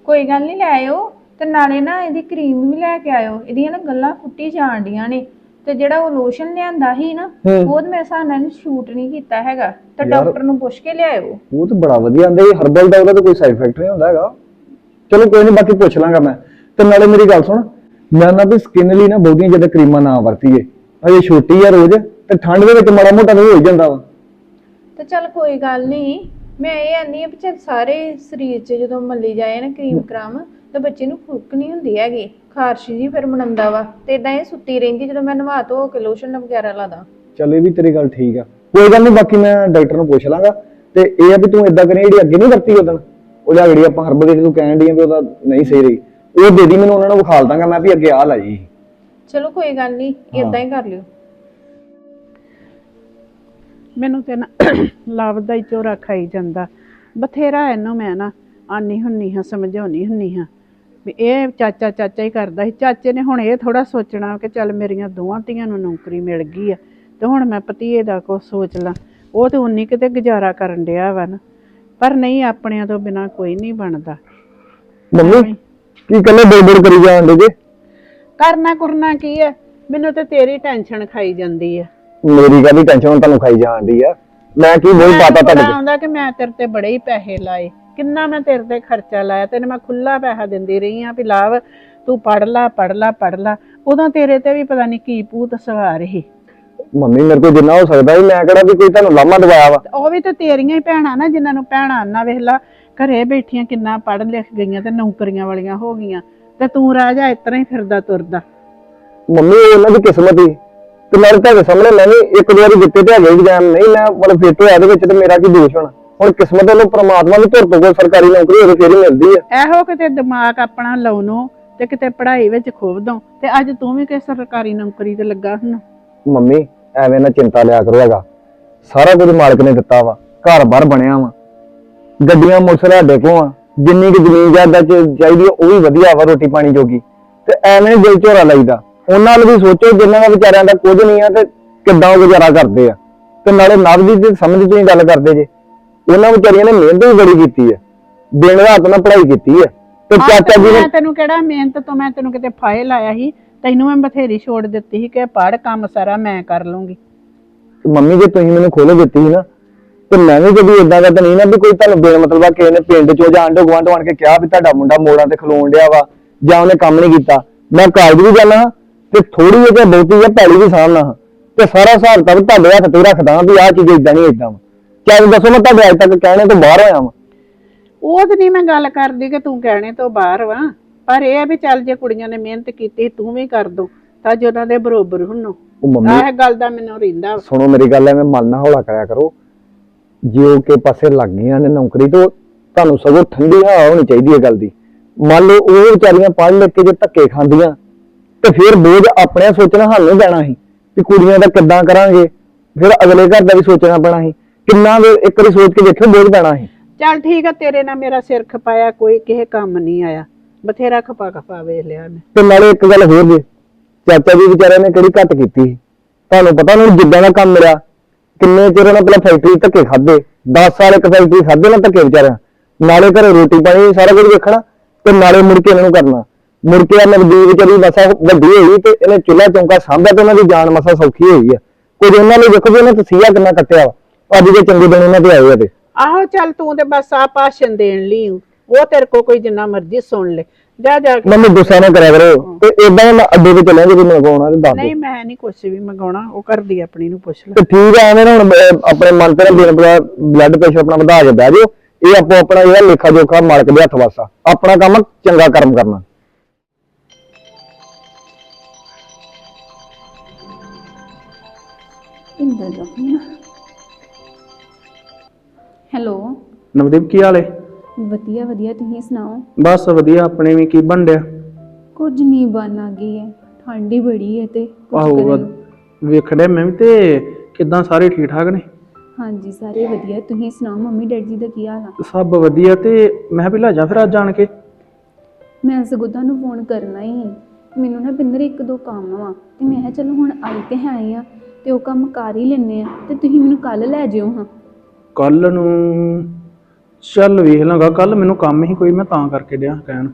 ਕੋਈ ਗੱਲ ਨਹੀਂ ਲੈ ਆਇਓ। ਤੇ ਨਾਲੇ ਨਾ ਇਹਦੀ ਕਰੀਮ ਵੀ ਲੈ ਕੇ ਆਇਓ। ਇਹਦੀਆਂ ਨਾ ਗੱਲਾਂ ਫੁੱਟੀ ਜਾਣ ਡੀਆਂ ਨੇ। ਤੇ ਜਿਹੜਾ ਉਹ ਲੋਸ਼ਨ ਲਿਆਂਦਾ ਸੀ ਨਾ ਹੂੰ। ਉਹ ਤੇ ਮੇਰੇ ਹਿਸਾਬ ਨਾਲ ਸ਼ੂਟ ਨਹੀਂ ਕੀਤਾ ਹੈਗਾ। ਤੇ ਯਾਰ- ਡਾਕਟਰ ਨੂੰ ਪੁੱਛ ਕੇ ਲਿਆਇਓ। ਉਹ ਤਾਂ ਬੜਾ ਵਧੀਆ ਆਂਦੇ ਹਰਬਲ ਦਾ ਉਹਦਾ ਤਾਂ ਕੋਈ ਸਾਈਡ ਇਫੈਕਟ ਨਹੀਂ ਹੁੰਦਾ ਹੈਗਾ। ਚਲੋ ਕੋਈ ਨਹੀਂ ਬਾਕੀ ਪੁੱਛ ਲਾਂਗਾ ਮੈਂ। ਤੇ ਨਾਲੇ ਮੇਰੀ ਗੱਲ ਸੁਣ ਮੈਂ ਨਾ ਵੀ ਸਕਿਨ ਲਈ ਨਾ ਬਹੁਤੀਆਂ ਜ਼ਿਆਦਾ ਕਰੀਮਾਂ ਨਾ ਵਰਤੀਏ। ਅਜੇ ਛੋਟੀ ਆ ਰੋਜ਼ ਤੇ ਠੰਡ ਦੇ ਵਿੱਚ ਮਾੜਾ ਮੋਟਾ ਤਾਂ ਹੋ ਹੀ ਜਾਂਦਾ ਵਾ। ਤੇ ਚੱਲ ਕੋਈ ਗੱਲ ਨਹੀਂ ਮੈਂ ਇਹ ਆਨੀ ਆ ਵੀ ਚੱਲ ਸਾਰੇ ਸਰੀਰ 'ਚ ਜਦੋਂ ਮੱਲੀ ਜਾਏ ਨਾ ਕਰੀਮ ਕਰਾਮ ਤੇ ਬੱਚੇ ਨੂੰ ਫੁੱਕ ਨਹੀਂ ਹੁੰਦੀ ਹੈਗੀ। ਖਾਰਸ਼ ਜੀ ਫਿਰ ਮਨਾਉਂਦਾ ਵਾ ਤੇ ਇਦਾਂ ਇਹ ਸੁੱਤੀ ਰਹਿੰਦੀ ਜਦੋਂ ਮੈਂ ਨਵਾ ਧੋ ਕੇ ਲੋਸ਼ਨ ਵਗੈਰਾ ਲਾਦਾ ਚੱਲ ਇਹ ਵੀ ਤੇਰੀ ਗੱਲ ਠੀਕ ਆ। ਕੋਈ ਗੱਲ ਨਹੀਂ ਬਾਕੀ ਮੈਂ ਡਾਕਟਰ ਨੂੰ ਪੁੱਛ ਲਾਂਗਾ ਤੇ ਇਹ ਆ ਵੀ ਤੂੰ ਇਦਾਂ ਕਰੀ ਜਿਹੜੀ ਅੱਗੇ ਨਹੀਂ ਵਰਤੀ ਉਦੋਂ ਉਹ ਜਾਂ ਜਿਹੜੀ ਆਪਾਂ ਹਰਬਲ ਦੀ ਤੂੰ ਕਹਿਣ ਆ ਵੀ ਉਹਦਾ ਨਹੀਂ ਸਹੀ ਰਹੀ। ਉਹ ਦੇ ਦੀ ਮੈਨੂੰ ਉਹਨਾਂ ਨੂੰ ਵਿਖਾਲ ਦਾਂਗਾ ਮੈਂ ਵੀ ਅੱਗੇ ਆ ਲਾਈ ਚਲੋ ਕੋਈ ਗੱਲ ਨਹੀਂ ਇਦਾਂ ਹੀ ਕਰ ਲਿਓ। ਮੈਨੂੰ ਤੇ ਨਾ ਲਵ ਦਾ ਹੀ ਝੋਰਾ ਖਾਈ ਜਾਂਦਾ। ਬਥੇਰਾ ਇਹਨੂੰ ਮੈਂ ਨਾ ਆਨੀ ਹੁੰਨੀ ਹਾਂ ਸਮਝਾਉਣੀ ਹੁੰਨੀ ਹਾਂ। ਵੀ ਇਹ ਚਾਚਾ ਚਾਚਾ ਹੀ ਕਰਦਾ ਸੀ। ਚਾਚੇ ਨੇ ਹੁਣ ਇਹ ਥੋੜਾ ਸੋਚਣਾ ਕਿ ਚੱਲ ਮੇਰੀਆਂ ਦੋਵਾਂ ਧੀਆਂ ਨੂੰ ਨੌਕਰੀ ਮਿਲ ਗਈ ਆ ਤੇ ਹੁਣ ਮੈਂ ਭਤੀਏ ਦਾ ਕੁਛ ਸੋਚ ਲਾਂ। ਉਹ ਤੇ ਉਨੀ ਕਿਤੇ ਗੁਜ਼ਾਰਾ ਕਰਨ ਡਿਆ ਵਾ ਨਾ। ਪਰ ਨਹੀਂ ਆਪਣਿਆਂ ਤੋਂ ਬਿਨਾ ਕੋਈ ਨਹੀਂ ਬਣਦਾ। ਮੰਮੀ ਕੀ ਕੱਲੇ ਬੋਲ ਕਰੀ ਜਾਣ ਦੇ ਜੇ? ਕਰਨਾ ਕਰਨਾ ਕੀ ਹੈ ਮੈਨੂੰ ਤੇ ਤੇਰੀ ਟੈਨਸ਼ਨ ਖਾਈ ਜਾਂਦੀ ਆ ਮੇਰੀ ਕਾਹਦੀ ਟੈਨਸ਼ਨ ਤੁਹਾਨੂੰ ਖਾਈ ਜਾਣ ਦੀ ਆ। ਮੈਂ ਕੀ ਬੋਲ ਪਾਤਾ ਤੁਹਾਡੇ ਤੇ? ਆਉਂਦਾ ਕਿ ਮੈਂ ਤੇਰੇ ਤੇ ਬੜੇ ਹੀ ਪੈਸੇ ਲਾਏ। ਕਿੰਨਾ ਮੈਂ ਤੇਰੇ ਤੇ ਖਰਚਾ ਲਾਇਆ ਤੈਨੂੰ ਮੈਂ ਖੁੱਲਾ ਪੈਸਾ ਦਿੰਦੀ ਰਹੀ ਆ ਵੀ ਲਾਵ ਤੂੰ ਪੜ ਲਾ ਪੜ ਲਾ ਪੜ ਲਾ। ਉਦੋਂ ਤੇਰੇ ਤੇ ਵੀ ਪਤਾ ਨਹੀਂ ਕੀ ਭੂਤ ਸਵਾਰ ਸੀ। ਮੰਮੀ ਮੇਰੇ ਕੋਲ ਜਿੰਨਾ ਹੋ ਸਕਦਾ ਸੀ ਮੈਂ ਕਿਹੜਾ ਵੀ ਕੋਈ ਤੁਹਾਨੂੰ ਲਾਮਾ ਦਵਾਇਆ ਵਾ? ਉਹ ਵੀ ਤੇ ਤੇਰੀਆਂ ਹੀ ਭੈਣਾਂ ਨਾ ਜਿਨ੍ਹਾਂ ਨੂੰ ਭੈਣਾਂ ਨਾ ਵੇਖ ਲਾ। ਘਰੇ ਬੈਠੀਆਂ ਕਿੰਨਾ ਪੜ ਲਿਖ ਗਈਆਂ ਤੇ ਨੌਕਰੀਆਂ ਵਾਲੀਆਂ ਹੋ ਗਈਆਂ। ਤੇ ਤੂੰ ਰਾਜਾ ਇਸ ਤਰ੍ਹਾਂ ਹੀ ਫਿਰਦਾ ਤੁਰਦਾ। ਮੰਮੀ ਇਹ ਉਹਨਾਂ ਦੀ ਕਿਸਮਤ ਹੀ। ਤੇ ਮੇਰੇ ਤੁਹਾਡੇ ਸਾਹਮਣੇ ਮੈਂ ਵੀ ਇੱਕ ਦੋ ਵਾਰੀ ਦਿੱਤੇ ਤੇ ਹੈਗੇ ਐਗਜ਼ਾਮ ਨਹੀਂ ਮੈਂ ਮਤਲਬ ਫਿੱਟ ਹੋਇਆ ਇਹਦੇ ਵਿੱਚ ਤੇ ਮੇਰਾ ਕੀ ਦੋਸ਼ ਹੋਣਾ? ਹੁਣ ਕਿਸਮਤ ਵੱਲੋਂ ਪ੍ਰਮਾਤਮਾ ਦੀ ਧੁਰ ਤੋਂ ਕੋਈ ਸਰਕਾਰੀ ਨੌਕਰੀ ਹੋਵੇ ਫੇਰ ਹੀ ਮਿਲਦੀ ਆ। ਇਹੋ ਕਿਤੇ ਦਿਮਾਗ ਆਪਣਾ ਲਾਉਣੋ ਤੇ ਕਿਤੇ ਪੜ੍ਹਾਈ ਵਿੱਚ ਖੋਬ ਦੋ। ਤੇ ਅੱਜ ਤੂੰ ਵੀ ਕਿਸੇ ਸਰਕਾਰੀ ਨੌਕਰੀ ਤੇ ਲੱਗਾ ਹੁਣ ਮੰਮੀ ਐਵੇਂ ਨਾ ਚਿੰਤਾ ਲਿਆ ਕਰੋ ਹੈਗਾ। ਸਾਰਾ ਕੁਝ ਮਾਲਕ ਨੇ ਦਿੱਤਾ ਵਾ ਘਰ ਬਾਰ ਬਣਿਆ ਵਾ। ਗੱਡੀਆਂ ਮੋਟਰਸਾਈਕਲ ਸਾਡੇ ਕੋਲ ਆ ਜਿੰਨੀ ਕਿ ਜ਼ਮੀਨ ਜਾਇਦਾਦ ਚ ਚਾਹੀਦੀ ਉਹ ਵੀ ਵਧੀਆ ਵਾ ਰੋਟੀ ਪਾਣੀ ਜੋਗੀ। ਤੇ ਐਵੇਂ ਨੀ ਦਿਲ ਝੋਰਾ ਲਾਈਦਾ। ਉਹਨਾਂ ਨਾਲ ਵੀ ਸੋਚੋ ਜਿਨ੍ਹਾਂ ਦਾ ਵਿਚਾਰਿਆਂ ਦਾ ਕੁਝ ਨਹੀਂ ਆ ਤੇ ਕਿੱਦਾਂ ਉਹ ਗੁਜ਼ਾਰਾ ਕਰਦੇ ਆ। ਤੇ ਨਾਲੇ ਨਵ ਦੀ ਤੇ ਸਮਝ ਤੋਂ ਹੀ ਗੱਲ ਕਰਦੇ ਜੇ। ਉਹਨਾਂ ਵਿਚਾਰੀਆਂ ਨੇ ਮਿਹਨਤ ਵੀ ਬੜੀ ਕੀਤੀ ਆ। ਦਿਨ ਰਾਤ ਨਾਲ ਪੜ੍ਹਾਈ ਕੀਤੀ ਆ। ਤੇ ਹਾਂ, ਚਾਚਾ ਜੀ ਨੇ ਤੈਨੂੰ ਕਿਹੜਾ ਮਿਹਨਤ ਤੋਂ ਮੈਂ ਤੈਨੂੰ ਕਿਤੇ ਫਾਇਲ ਲਾਇਆ ਸੀ? ਤੈਨੂੰ ਮੈਂ ਬਥੇਰੀ ਛੋੜ ਦਿੱਤੀ ਸੀ ਕਿ ਪੜ ਕੰਮ ਸਾਰਾ ਮੈਂ ਕਰ ਲੂੰਗੀ ਮੰਮੀ ਜੇ ਤੁਸੀਂ ਮੈਨੂੰ ਖੋਲੋ ਦਿੱਤੀ ਸੀ ਨਾ ਤੇ ਮੈਂ ਵੀ ਕਦੀ ਇਦਾਂ ਦਾ ਤਾਂ ਨਹੀਂ ਨਾ ਵੀ ਕੋਈ ਤੁਹਾਨੂੰ ਬੇਨ ਮਤਲਬ ਆ ਕਿਸੇ ਨੇ ਪਿੰਡ ਚੋਂ ਜਾਂ ਆਂਢੋ ਗੁਆਂਢ ਆਣ ਕੇ ਕਿਹਾ ਵੀ ਤੁਹਾਡਾ ਮੁੰਡਾ ਮੋੜਾਂ ਤੇ ਖਲੋਣ ਡਿਆ ਵਾ ਜਾਂ ਉਹਨੇ ਕੰਮ ਨਹੀਂ ਕੀਤਾ। ਮੈਂ ਕਾਲਜ ਵੀ ਜਾਣਾ ਤੇ ਥੋੜੀ ਜਿਹੀ ਤੇ ਬਹੁਤੀ ਆ ਪੈਲੀ ਵੀ ਸਾਹਮਣਾ ਤੇ ਸਾਰਾ ਹਿਸਾਬ ਤਾਂ ਤੁਹਾਡੇ ਹੱਥ ਤੇ ਰੱਖਦਾ ਵੀ ਆਹ ਚੀਜ਼ ਇਦਾਂ ਨਹੀਂ ਇਦਾਂ ਵਾ। ਚਾਹੇ ਦੱਸੋ ਮੈਂ ਤੁਹਾਡੇ ਅੱਜ ਤੱਕ ਕਹਿਣੇ ਤੋਂ ਬਾਹਰ ਹੋਇਆ ਵਾਂ। ਉਹ ਤੇ ਨਹੀਂ ਮੈਂ ਗੱਲ ਕਰਦੀ ਕਿ ਤੂੰ ਕਹਿਣੇ ਤੋਂ ਬਾਹਰ ਵਾ। ਪਰ ਇਹ ਆ ਵੀ ਚੱਲ ਜੇ ਕੁੜੀਆਂ ਨੇ ਮਿਹਨਤ ਕੀਤੀ ਤੂੰ ਵੀ ਕਰ ਦੋ ਤਾਂ ਜੇ ਉਹਨਾਂ ਦੇ ਬਰੋਬਰ ਹੁੰਨੋ। ਉਹ ਮੰਮੀ ਆਹ ਗੱਲ ਦਾ ਮੈਨੂੰ ਰਹਿੰਦਾ ਵਾ। ਸੁਣੋ ਮੇਰੀ ਗੱਲ ਐਵੇਂ ਮਨ ਨਾ ਹੌਲਾ ਕਰਿਆ ਕਰੋ। ਜੇ ਉਹ ਕੇ ਪਾਸੇ ਲੱਗ ਗਈਆਂ ਨੇ ਨੌਕਰੀ ਤੋਂ ਤੁਹਾਨੂੰ ਸਗੋਂ ਠੰਡੀ ਹਵਾ ਹੋਣੀ ਚਾਹੀਦੀ ਹੈ ਗੱਲ ਦੀ। ਮੰਨ ਲਓ ਉਹ ਵਿਚਾਰੀਆਂ ਪੜ੍ਹ ਲਿਖ ਕੇ ਜੇ ਧੱਕੇ ਖਾਂਦੀਆਂ ਤੇ ਫਿਰ ਬੋਝ ਆਪਣੇ ਸੋਚਣਾ ਸਾਨੂੰ ਪੈਣਾ ਸੀ ਵੀ ਕੁੜੀਆਂ ਦਾ ਕਿੱਦਾਂ ਕਰਾਂਗੇ। ਫਿਰ ਅਗਲੇ ਘਰ ਦਾ ਵੀ ਸੋਚਣਾ ਪੈਣਾ ਸੀ। ਕਿੰਨਾ ਵੀ ਇੱਕ ਵਾਰੀ ਸੋਚ ਕੇ ਦੇਖਿਓ ਬੋਝ ਪੈਣਾ ਸੀ। ਚੱਲ ਠੀਕ ਆ ਤੇਰੇ ਨਾਲ ਮੇਰਾ ਸਿਰ ਖਪਾਇਆ ਕੋਈ ਕਿਸੇ ਕੰਮ ਨਹੀਂ ਆਇਆ। ਬਥੇਰਾ ਖਪਾ ਖਪਾ ਵੇਖ ਲਿਆ ਮੈਂ ਤੇ ਨਾਲੇ ਇੱਕ ਗੱਲ ਹੋਰ ਜੇ ਚਾਚਾ ਜੀ ਵਿਚਾਰਿਆਂ ਨੇ ਕਿਹੜੀ ਘੱਟ ਕੀਤੀ? ਸੀ। ਤੁਹਾਨੂੰ ਪਤਾ ਉਹਨਾਂ ਨੂੰ ਜਿੱਦਾਂ ਦਾ ਕੰਮ ਮਿਲਿਆ ਕਿੰਨੇ ਚਿਰ ਉਹਨਾਂ ਪਹਿਲਾਂ ਫੈਕਟਰੀ ਧੱਕੇ ਖਾਦੇ 10 ਸਾਲ ਇੱਕ ਫੈਕਟਰੀ ਖਾਦੇ ਨਾ ਧੱਕੇ ਵਿਚਾਰਿਆਂ। ਨਾਲੇ ਘਰੇ ਰੋਟੀ ਪਾਣੀ ਸਾਰਾ ਕੁਝ ਵੇਖਣਾ ਤੇ ਨਾਲੇ ਮੁੜ ਕੇ ਇਹਨਾਂ ਨੂੰ ਕਰਨਾ। ਮੁੜ ਕੇ ਆ ਨਵਦੀਪ ਵਿਚਾਰੀ ਮਸਾ ਵੱਡੀ ਹੋਈ ਤੇ ਇਹਨੇ ਚੁੱਲ੍ਹਾ ਚੌਂਕਾ ਸਾਂਭਿਆ ਤੇ ਉਹਨਾਂ ਦੀ ਜਾਨ ਮਸਾ ਸੌਖੀ ਹੋਈ ਆ। ਕੁਝ ਉਹਨਾਂ ਲਈ ਦੇਖੋ ਵੀ ਉਹਨੇ ਤਸੀਹਾ ਕਿੰਨਾ ਕੱਟਿਆ ਵਾ। ਅੱਜ ਦੇ ਚੰਗੇ ਦਿਨ ਉਹਨਾਂ ਤੇ ਆਏ ਆ ਤੇ। ਆਹੋ ਚੱਲ ਤੂੰ ਤੇ ਬਸ ਆ ਭਾਸ਼ਣ ਦੇਣ ਲਈ ਊ। ਉਹ ਤੇਰੇ ਕੋ ਕੋਈ ਜਿੰਨਾ ਮਰਜ਼ੀ ਸੁਣ ਲੈ। ਜਾ ਜਾ ਕੇ ਮੈਨੂੰ ਗੁੱਸਾ ਨਾ ਕਰਿਆ ਕਰੋ। ਤੇ ਇਦਾਂ ਮੈਂ ਅੱਡੇ ਤੇ ਚੱਲਾਂਗੇ ਜੇ ਮੈਨੂੰ ਕਹੋਣਾ ਤੇ ਦੱਸ ਨਹੀਂ ਮੈਂ ਨਹੀਂ ਕੁਛ ਵੀ ਮੰਗਾਉਣਾ। ਉਹ ਕਰਦੀ ਆਪਣੀ ਨੂੰ ਪੁੱਛ ਲੈ। ਤੇ ਠੀਕ ਆ ਐਵੇਂ ਨਾ ਹੁਣ ਅਹ, ਆਪਣੇ ਮਨ ਤੇ ਦਿਨ ਬਲੱਡ ਪ੍ਰੈਸ਼ਰ ਆਪਣਾ ਵਧਾ ਕੇ ਬਹਿ ਜਾਓ ਇਹ ਆਪੋ ਆਪਣਾ ਜਿਹੜਾ ਲੇਖਾ ਜੋਖਾ ਮਾਲਕ ਦੇ ਹੱਥ ਵਾਸਾ। ਆਪਣਾ ਕੰਮ ਆ, ਚੰਗਾ ਕਰਮ ਕਰਨਾ। ਇੰਦਰ ਦਾ ਹੈਲੋ। ਨਵਦੀਪ ਕੀ ਹਾਲ ਏ? ਵਧੀਆ ਵਧੀਆ ਤੁਸੀਂ ਸੁਣਾਓ? ਬਸ ਵਧੀਆ ਆਪਣੇ ਵੀ ਕੀ ਬਣ ਡਿਆ ਕੁਝ ਨਹੀਂ ਬਣ ਆ ਗਈ ਹੈ ਠੰਡੀ ਬੜੀ ਹੈ ਤੇ ਕੁਝ ਆਹੋ ਕਰਨ ਡਿਆ ਮੈਂ ਵੀ ਤੇ ਕਿਦਾਂ ਸਾਰੇ ਠੀਕ ਠਾਕ ਨੇ? ਹਾਂਜੀ ਸਾਰੇ ਵਧੀਆ ਤੁਸੀਂ ਸੁਣਾਓ ਮੰਮੀ ਡੈਡੀ ਜੀ ਦਾ ਕੀ ਹਾਲ ਆ? ਸਭ ਵਧੀਆ ਤੇ ਮੈਂ ਵੀ ਲੈ ਜਾ ਫਿਰ ਅੱਜ ਆਣ ਕੇ। ਮੈਂ ਸਗੋਂ ਤੁਹਾਨੂੰ ਫੋਨ ਕਰਨਾ ਹੀ ਮੈਨੂੰ ਨਾ ਬਿੰਦਰ ਇੱਕ ਦੋ ਕੰਮ ਵਾ ਤੇ ਮੈਂ ਕਿਹਾ ਚਲੋ ਹੁਣ ਆਈ ਤੇ ਹੈ ਆ ਤੇ ਉਹ ਕੰਮ ਕਰ ਹੀ ਲੈਨੇ ਆ ਤੇ ਤੁਸੀਂ ਮੈਨੂੰ ਕੱਲ ਲੈ ਜਿਓ ਹਾਂ। ਕੱਲ ਨੂੰ ਚੱਲ ਵੇਖ ਲਾਂਗਾ ਕੱਲ ਮੈਨੂੰ ਕੰਮ ਹੀ ਕੋਈ ਮੈਂ ਤਾਂ ਕਰਕੇ ਡਿਆ ਕਹਿਣ।